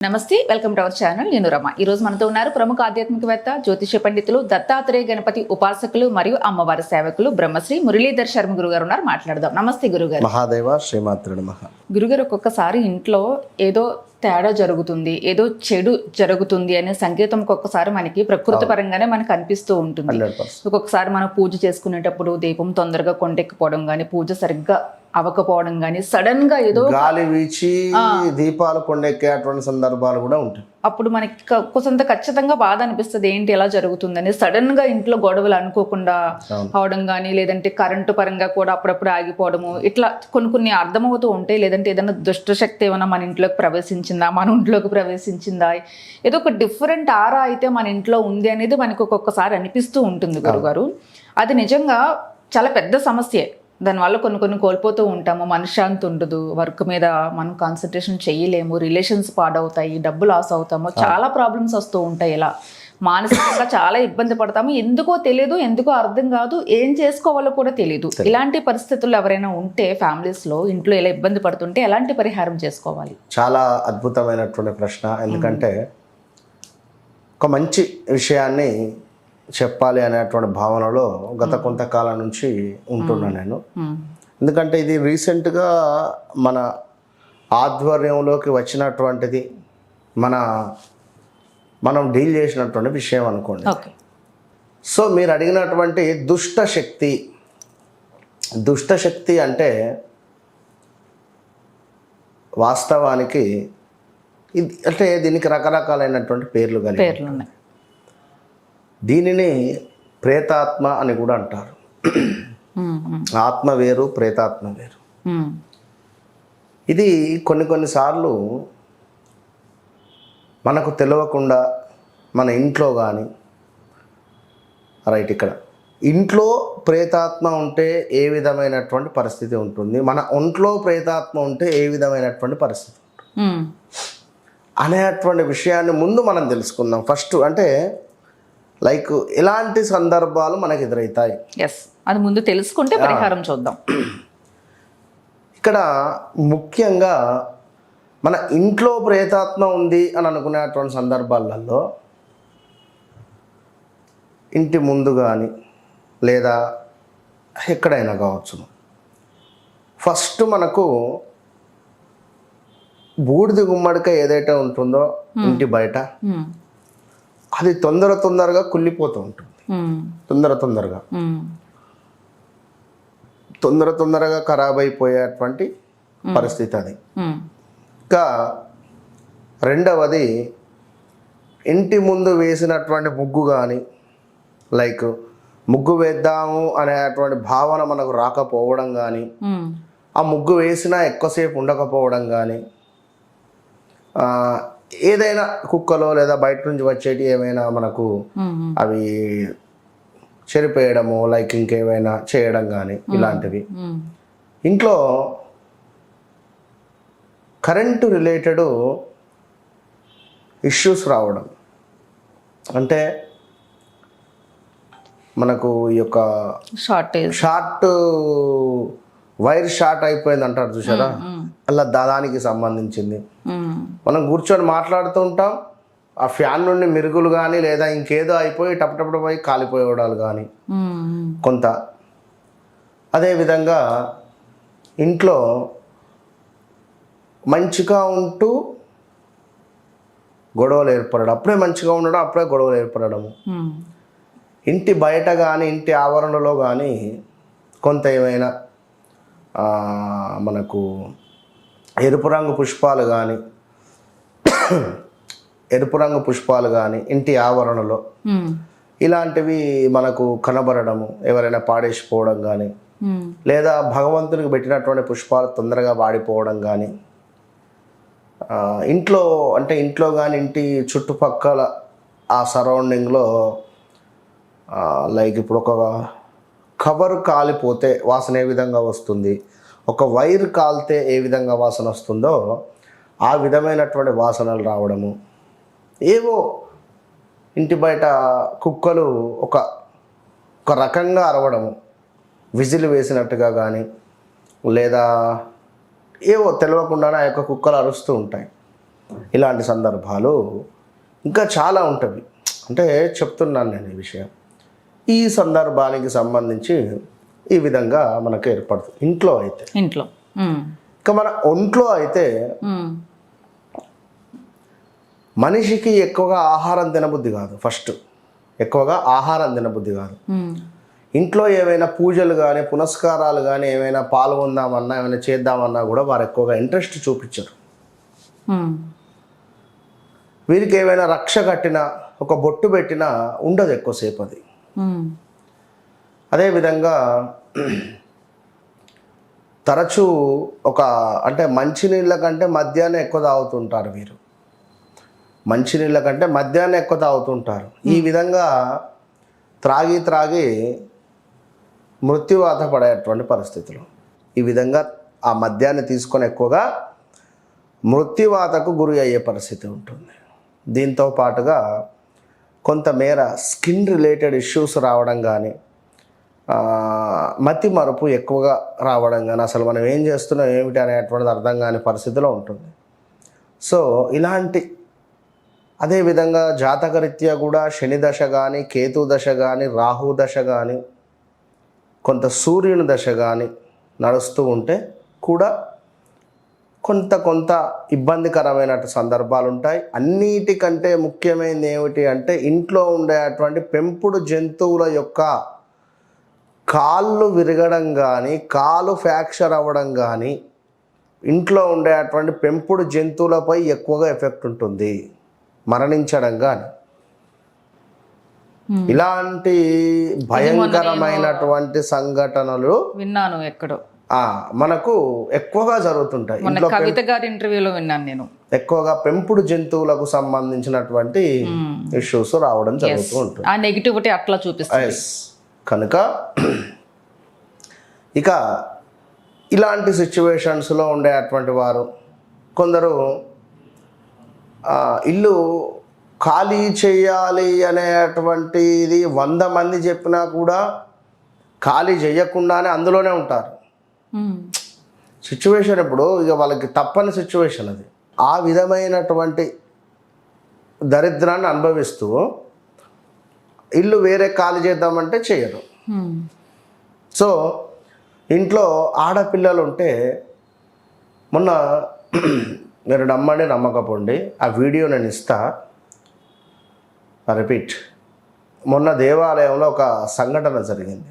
నమస్తే welcome to our channel. నేను రమ. ఈ రోజు మనతో ఉన్నారు ప్రముఖ ఆధ్యాత్మికవేత్త జ్యోతిష పండితులు దత్తాత్రేయ గణపతి ఉపాసకులు మరియు అమ్మవారి సేవకులు బ్రహ్మశ్రీ మురళీధర్ శర్మ గురుగారు ఉన్నారు. మాట్లాడదాం. నమస్తే గురుగారు. మహాదేవ శ్రీమాత్రుడు నమః. గురుగారు ఒక్కొక్కసారి ఇంట్లో ఏదో తేడా జరుగుతుంది ఏదో చెడు జరుగుతుంది అనే సంకేతం ఒక్కొక్కసారి మనకి ప్రకృతి పరంగానే మనకు అనిపిస్తూ ఉంటుంది. ఒక్కొక్కసారి మనం పూజ చేసుకునేటప్పుడు దీపం తొందరగా కొండెక్కిపోవడం కానీ పూజ సరిగ్గా అవ్వకపోవడం కానీ సడన్గా ఏదో గాలి వీచి దీపాలు కొండెక్కే అటువంటి సందర్భాలు కూడా ఉంటాయి. అప్పుడు మనకి కొంత ఖచ్చితంగా బాధ అనిపిస్తుంది ఏంటి ఎలా జరుగుతుందని. సడన్గా ఇంట్లో గొడవలు అనుకోకుండా. అవడం కానీ లేదంటే కరెంటు పరంగా కూడా అప్పుడప్పుడు ఆగిపోవడము ఇట్లా కొన్ని కొన్ని అర్థమవుతూ ఉంటాయి లేదంటే ఏదైనా దుష్ట శక్తి ఏమైనా మన ఇంట్లోకి ప్రవేశించిందా మన ఇంట్లోకి ప్రవేశించిందా ఏదో ఒక డిఫరెంట్ ఆరా అయితే మన ఇంట్లో ఉంది అనేది మనకి ఒక్కొక్కసారి అనిపిస్తూ ఉంటుంది గురుగారు. అది నిజంగా చాలా పెద్ద సమస్యే. దానివల్ల కొన్ని కొన్ని కోల్పోతూ ఉంటాము. మనశ్శాంతి ఉండదు. వర్క్ మీద మనం కాన్సన్ట్రేషన్ చేయలేము. రిలేషన్స్ పాడవుతాయి. డబ్బు లాస్ అవుతాము. చాలా ప్రాబ్లమ్స్ వస్తూ ఉంటాయి ఇలా. మానసికంగా చాలా ఇబ్బంది పడతాము. ఎందుకో తెలియదు ఎందుకో అర్థం కాదు. ఏం చేసుకోవాలో కూడా తెలియదు ఇలాంటి పరిస్థితులు ఎవరైనా ఉంటే families లో ఇంట్లో ఇలా ఇబ్బంది పడుతుంటే ఎలాంటి పరిహారం చేసుకోవాలి? చాలా అద్భుతమైనటువంటి ప్రశ్న. ఎందుకంటే ఒక మంచి విషయాన్ని చెప్పాలి అనేటువంటి భావనలో గత కొంతకాలం నుంచి ఉంటున్నా నేను. ఎందుకంటే ఇది రీసెంట్గా మన ఆధ్వర్యంలోకి వచ్చినటువంటిది మన మనం డీల్ చేసినటువంటి విషయం అనుకోండి. సో మీరు అడిగినటువంటి దుష్ట శక్తి దుష్ట శక్తి అంటే వాస్తవానికి ఇది అంటే దీనికి రకరకాలైనటువంటి పేర్లు కలిగి దీనిని ప్రేతాత్మ అని కూడా అంటారు. ఆత్మ వేరు ప్రేతాత్మ వేరు. ఇది కొన్ని కొన్నిసార్లు మనకు తెలియకుండా మన ఇంట్లో కానీ రైట్ ఇక్కడ ఇంట్లో ప్రేతాత్మ ఉంటే ఏ విధమైనటువంటి పరిస్థితి ఉంటుంది? మన ఒంట్లో ప్రేతాత్మ ఉంటే ఏ విధమైనటువంటి పరిస్థితి ఉమ్, అనేటువంటి విషయాన్ని ముందు మనం తెలుసుకుందాం. ఫస్ట్ అంటే లైక్ ఎలాంటి సందర్భాలు మనకు ఎదురవుతాయి ఎస్ అది ముందు తెలుసుకుంటే పరిహారం చూద్దాం. ఇక్కడ ముఖ్యంగా మన ఇంట్లో ప్రేతాత్మ ఉంది అని అనుకునేటువంటి సందర్భాలలో ఇంటి ముందు కానీ లేదా ఎక్కడైనా కావచ్చు. ఫస్ట్ మనకు బూడిద గుమ్మడికాయ ఏదైతే ఉంటుందో ఇంటి బయట ఉమ్, అది తొందర తొందరగా కుళ్ళిపోతూ ఉంటుంది. తొందర తొందరగా. తొందర తొందరగా ఖరాబ్ అయిపోయేటువంటి పరిస్థితి అది. ఇంకా రెండవది ఇంటి ముందు వేసినటువంటి ముగ్గు కానీ లైక్ ముగ్గు వేద్దాము అనేటువంటి భావన మనకు రాకపోవడం కానీ ఆ ముగ్గు వేసినా ఎక్కువసేపు ఉండకపోవడం కానీ ఏదైనా కుక్కలో లేదా బయట నుంచి వచ్చేటి ఏమైనా మనకు అవి చెరిపేయడము లైక్ ఇంకేమైనా చేయడం కానీ ఇలాంటివి. ఇంట్లో కరెంటు రిలేటెడ్ ఇష్యూస్ రావడం. అంటే మనకు ఈ యొక్క షార్టేజ్ షార్ట్ వైర్ షార్ట్ అయిపోయింది అంటారు చూసారా అలా దానికి సంబంధించింది. మనం కూర్చొని మాట్లాడుతూ ఉంటాం. ఆ ఫ్యాన్ నుండి మెరుగులు కానీ లేదా ఇంకేదో అయిపోయి టపటపట పోయి కాలిపోయేవాడాలు కానీ కొంత. అదేవిధంగా ఇంట్లో మంచిగా ఉంటూ గొడవలు ఏర్పడడం. అప్పుడే మంచిగా ఉండడం అప్పుడే గొడవలు ఏర్పడము ఉమ్, ఇంటి బయట కానీ ఇంటి ఆవరణలో కానీ కొంత ఏమైనా మనకు ఎరుపు రంగు పుష్పాలు కానీ ఎరుపు రంగు పుష్పాలు కానీ ఇంటి ఆవరణలో ఇలాంటివి మనకు కనబడడము ఎవరైనా పాడేసిపోవడం కానీ లేదా భగవంతునికి పెట్టినటువంటి పుష్పాలు తొందరగా వాడిపోవడం కానీ ఇంట్లో అంటే ఇంట్లో కానీ ఇంటి చుట్టుపక్కల ఆ సరౌండింగ్లో లైక్ ఇప్పుడు ఒక కవర్ కాలిపోతే వాసన ఏ విధంగా వస్తుంది? ఒక వైర్ కాల్తే ఏ విధంగా వాసన వస్తుందో ఆ విధమైనటువంటి వాసనలు రావడము. ఏవో ఇంటి బయట కుక్కలు ఒక ఒక రకంగా అరవడము. విజిల్ వేసినట్టుగా కానీ లేదా ఏవో తెలియకుండానే ఆ యొక్క కుక్కలు అరుస్తూ ఉంటాయి. ఇలాంటి సందర్భాలు ఇంకా చాలా ఉంటుంది అంటే చెప్తున్నాను నేను ఈ విషయం. ఈ సందర్భానికి సంబంధించి ఈ విధంగా మనకు ఏర్పడుతుంది ఇంట్లో అయితే ఇంట్లో. ఇంకా మన ఒంట్లో అయితే. మనిషికి ఎక్కువగా ఆహారం తినబుద్ధి కాదు ఫస్ట్ ఎక్కువగా ఆహారం తినబుద్ధి కాదు. ఇంట్లో ఏమైనా పూజలు కానీ పునస్కారాలు కానీ ఏమైనా పాల్గొందామన్నా ఏమైనా చేద్దామన్నా కూడా వారు ఎక్కువగా ఇంట్రెస్ట్ చూపించరు. వీరికి ఏమైనా రక్ష కట్టినా ఒక బొట్టు పెట్టినా ఉండదు ఎక్కువసేపు అది. అదేవిధంగా తరచూ ఒక అంటే మంచినీళ్ళ కంటే మద్యాన్ని ఎక్కువ తాగుతుంటారు వీరు. మంచినీళ్ళ కంటే మద్యాన్ని ఎక్కువ తాగుతుంటారు. ఈ విధంగా త్రాగి త్రాగి మృత్యువాత పడేటువంటి పరిస్థితులు. ఈ విధంగా ఆ మద్యాన్ని తీసుకొని ఎక్కువగా మృత్యువాతకు గురి అయ్యే పరిస్థితి ఉంటుంది. దీంతో పాటుగా కొంతమేర స్కిన్ రిలేటెడ్ ఇష్యూస్ రావడం కానీ మతి మరుపు ఎక్కువగా రావడం కానీ అసలు మనం ఏం చేస్తున్నాం ఏమిటి అనేటువంటిది అర్థం కాని పరిస్థితిలో ఉంటుంది. సో ఇలాంటి అదేవిధంగా జాతకరీత్యా కూడా శని దశ కానీ కేతు దశ కానీ రాహు దశ కానీ కొంత సూర్యుని దశ కానీ నడుస్తూ ఉంటే కూడా కొంత కొంత ఇబ్బందికరమైన సందర్భాలు ఉంటాయి. అన్నిటికంటే ముఖ్యమైనది ఏమిటి అంటే ఇంట్లో ఉండేటువంటి పెంపుడు జంతువుల యొక్క కాళ్ళు విరగడం కానీ కాలు ఫ్రాక్చర్ అవ్వడం కానీ ఇంట్లో ఉండేటువంటి పెంపుడు జంతువులపై ఎక్కువగా ఎఫెక్ట్ ఉంటుంది. మరణించడం కానీ ఇలాంటి భయంకరమైనటువంటి సంఘటనలు విన్నాను ఎక్కడో. మనకు ఎక్కువగా జరుగుతుంటాయి. కవిత గారి ఇంటర్వ్యూలో విన్నాను నేను. ఎక్కువగా పెంపుడు జంతువులకు సంబంధించినటువంటి ఇష్యూస్ రావడం జరుగుతూ ఉంటుంది. ఆ నెగిటివిటీ అట్లా చూపిస్తుంది. ఎస్ కనుక ఇక ఇలాంటి సిచ్యువేషన్స్లో ఉండేటువంటి వారు కొందరు ఇల్లు ఖాళీ చేయాలి అనేటువంటిది వంద మంది చెప్పినా కూడా ఖాళీ చేయకుండానే అందులోనే ఉంటారు. సిచ్యువేషన్ ఇప్పుడు ఇక వాళ్ళకి తప్పని సిచ్యువేషన్ అది ఆ విధమైనటువంటి దరిద్రాన్ని అనుభవిస్తూ ఇల్లు వేరే ఖాళీ చేద్దామంటే చేయరు. సో ఇంట్లో ఆడపిల్లలు ఉంటే మొన్న మీరు నమ్మండి నమ్మకపోండి ఆ వీడియో నేను ఇస్తా. రిపీట్. మొన్న దేవాలయంలో ఒక సంఘటన జరిగింది.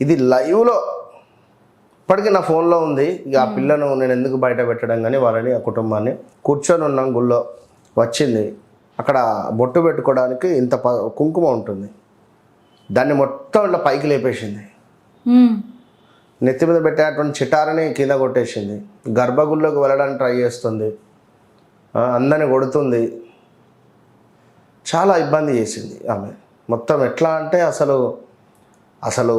ఇది లైవ్లో ఇప్పటికీ నా ఫోన్లో ఉంది. ఇక ఆ పిల్లను నేను ఎందుకు బయట పెట్టడం కానీ వాళ్ళని ఆ కుటుంబాన్ని కూర్చొని ఉన్నాం గుళ్ళో. వచ్చింది. అక్కడ బొట్టు పెట్టుకోవడానికి ఇంత కుంకుమ ఉంటుంది. దాన్ని మొత్తం ఇట్లా పైకి లేపేసింది. నెత్తి మీద పెట్టేటువంటి చిటారని కింద కొట్టేసింది. గర్భగుడిలోకి వెళ్ళడానికి ట్రై చేస్తుంది. అందరిని కొడుతుంది. చాలా ఇబ్బంది చేసింది ఆమె. మొత్తం ఎట్లా అంటే అసలు అసలు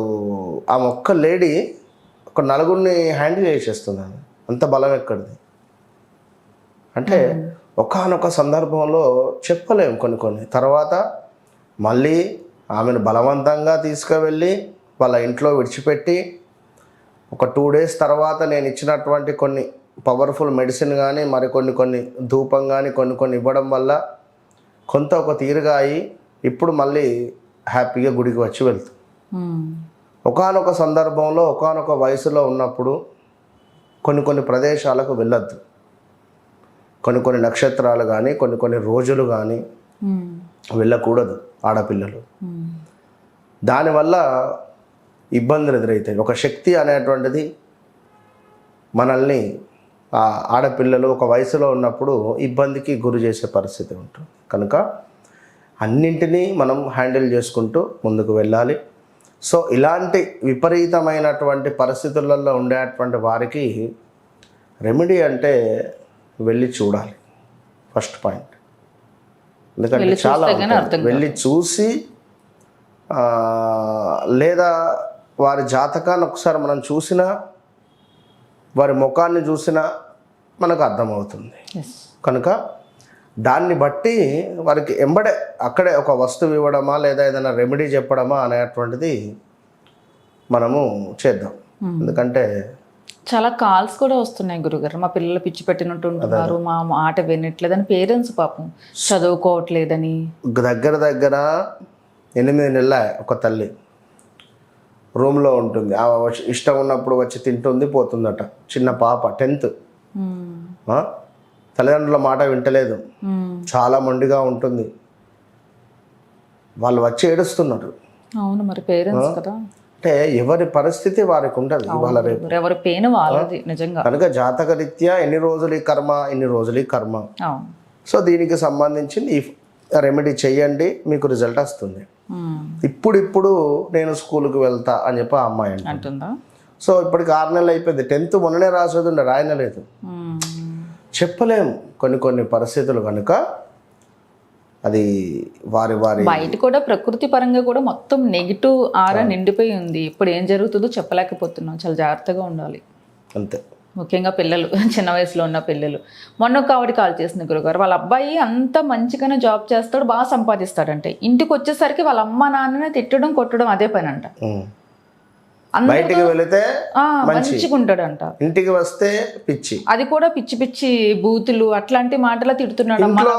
ఆ ఒక్క లేడీ ఒక నలుగురిని హ్యాండిల్ చేసేస్తుంది ఆమె. అంత బలం ఎక్కడిది? అంటే ఒకానొక సందర్భంలో చెప్పలేము కొన్ని కొన్ని. తర్వాత మళ్ళీ ఆమెను బలవంతంగా తీసుకువెళ్ళి వాళ్ళ ఇంట్లో విడిచిపెట్టి ఒక టూ డేస్ తర్వాత నేను ఇచ్చినటువంటి కొన్ని పవర్ఫుల్ మెడిసిన్ కానీ మరి కొన్ని కొన్ని ధూపం కానీ కొన్ని కొన్ని ఇవ్వడం వల్ల కొంత ఒక తీరుగా అయి ఇప్పుడు మళ్ళీ హ్యాపీగా గుడికి వచ్చి వెళ్తుంది ఉమ్. ఒకానొక సందర్భంలో ఒకానొక వయసులో ఉన్నప్పుడు కొన్ని కొన్ని ప్రదేశాలకు వెళ్ళొద్దు. కొన్ని కొన్ని నక్షత్రాలు కానీ కొన్ని కొన్ని రోజులు కానీ. వెళ్ళకూడదు ఆడపిల్లలు. దానివల్ల ఇబ్బందులు ఎదురవుతాయి ఒక శక్తి అనేటువంటిది మనల్ని ఆ ఆడపిల్లలు ఒక వయసులో ఉన్నప్పుడు ఇబ్బందికి గురి చేసే పరిస్థితి ఉంటుంది కనుక అన్నింటినీ మనం హ్యాండిల్ చేసుకుంటూ ముందుకు వెళ్ళాలి సో ఇలాంటి విపరీతమైనటువంటి పరిస్థితులలో ఉండేటువంటి వారికి రెమెడీ అంటే వెళ్ళి చూడాలి. ఫస్ట్ పాయింట్ ఎందుకంటే చాలా. వెళ్ళి చూసి లేదా వారి జాతకాన్ని ఒకసారి మనం చూసినా వారి ముఖాన్ని చూసినా మనకు అర్థమవుతుంది. కనుక దాన్ని బట్టి వారికి ఎంబడే అక్కడే ఒక వస్తువు ఇవ్వడమా లేదా ఏదైనా రెమెడీ చెప్పడమా అనేటువంటిది మనము చేద్దాం. ఎందుకంటే చాలా కాల్స్ కూడా వస్తున్నాయి గురుగారు. మా పిల్లలు పిచ్చి పెట్టినట్టు ఉంటున్నారు మా మాట వినట్లేదని పేరెంట్స్ పాపం చదువుకోవట్లేదని. దగ్గర దగ్గర ఎనిమిది నెలల ఒక తల్లి రూమ్లో ఉంటుంది. ఆ ఇష్టం ఉన్నప్పుడు వచ్చి తింటుంది పోతుందట. చిన్న పాప టెన్త్. తల్లిదండ్రుల మాట వింటలేదు. చాలా మొండిగా ఉంటుంది. వాళ్ళు వచ్చి ఏడుస్తున్నారు. అవును మరి పేరెంట్స్ కదా. అంటే ఎవరి పరిస్థితి వారికి ఉంటుంది ఇవాళ రేపు. ఎవరి పెయిన్ వాళ్ళది నిజంగా. కనుక జాతక రీత్యా ఎన్ని రోజులు ఈ కర్మ ఎన్ని రోజులు ఈ కర్మ? సో దీనికి సంబంధించింది ఈ రెమెడీ చేయండి మీకు రిజల్ట్ వస్తుంది. ఇప్పుడు ఇప్పుడు నేను స్కూల్కి వెళ్తా అని చెప్పి ఆ అమ్మాయి అంటుంది. సో ఇప్పటికి ఆరు నెలలు అయిపోయింది. టెన్త్ మొన్ననే రాసేది ఉండే రాయనలేదు చెప్పలేము కొన్ని కొన్ని పరిస్థితులు కనుక అది వారి వారి బయట కూడా ప్రకృతి పరంగా కూడా మొత్తం నెగిటివ్ ఆరా నిండిపోయి ఉంది. ఇప్పుడు ఏం జరుగుతుందో చెప్పలేకపోతున్నాం. చాలా జాగ్రత్తగా ఉండాలి. అంతే. ముఖ్యంగా పిల్లలు చిన్న వయసులో ఉన్న పిల్లలు. మొన్న ఒక ఆవిడ కాల్ చేసింది గురుగారు. వాళ్ళ అబ్బాయి అంత మంచిగానే జాబ్ చేస్తాడు బాగా సంపాదిస్తాడంటే. ఇంటికి వచ్చేసరికి వాళ్ళ అమ్మ నాన్ననే తిట్టడం కొట్టడం అదే పని అంట. బయటికి వెళితే ఉంటాడంట ఇంటికి వస్తే పిచ్చి. అది కూడా పిచ్చి పిచ్చి బూతులు అట్లాంటి మాటలు తిడుతున్నాడు ఇంట్లో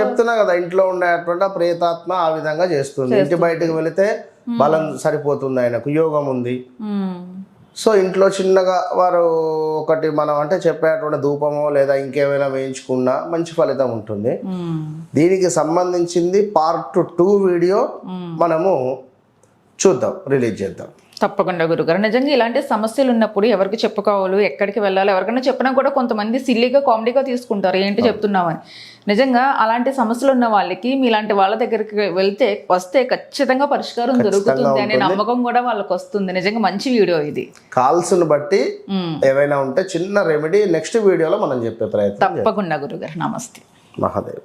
చెప్తున్నా కదా ఇంట్లో ఉండేటువంటి ప్రేతాత్మ ఆ విధంగా చేస్తుంది. ఇంటి బయటకు వెళితే బలం సరిపోతుంది ఆయనకు యోగం ఉంది. సో ఇంట్లో చిన్నగా వారు ఒకటి మనం అంటే చెప్పేటువంటి ధూపమో లేదా ఇంకేమైనా వేయించుకున్నా మంచి ఫలితం ఉంటుంది. దీనికి సంబంధించింది పార్ట్ టూ వీడియో మనము చూద్దాం రిలీజ్ చేద్దాం. తప్పకుండా గురుగారు నిజంగా ఇలాంటి సమస్యలు ఉన్నప్పుడు ఎవరికి చెప్పుకోవాలి ఎక్కడికి వెళ్ళాలి ఎవరికైనా చెప్పినా కూడా కొంతమంది సిల్లీగా కామెడీగా తీసుకుంటారు. ఏంటి చెప్తున్నామని. నిజంగా అలాంటి సమస్యలు ఉన్న వాళ్ళకి మీలాంటి వాళ్ళ దగ్గరికి వెళ్తే వస్తే ఖచ్చితంగా పరిష్కారం దొరుకుతుంది అనే నమ్మకం కూడా వాళ్ళకి వస్తుంది. నిజంగా మంచి వీడియో ఇది. కాల్స్ను బట్టి ఏవైనా ఉంటే చిన్న రెమెడీ నెక్స్ట్ వీడియోలో మనం చెప్పే ప్రయత్నం తప్పకుండా గురుగారు నమస్తే. మహాదేవ్.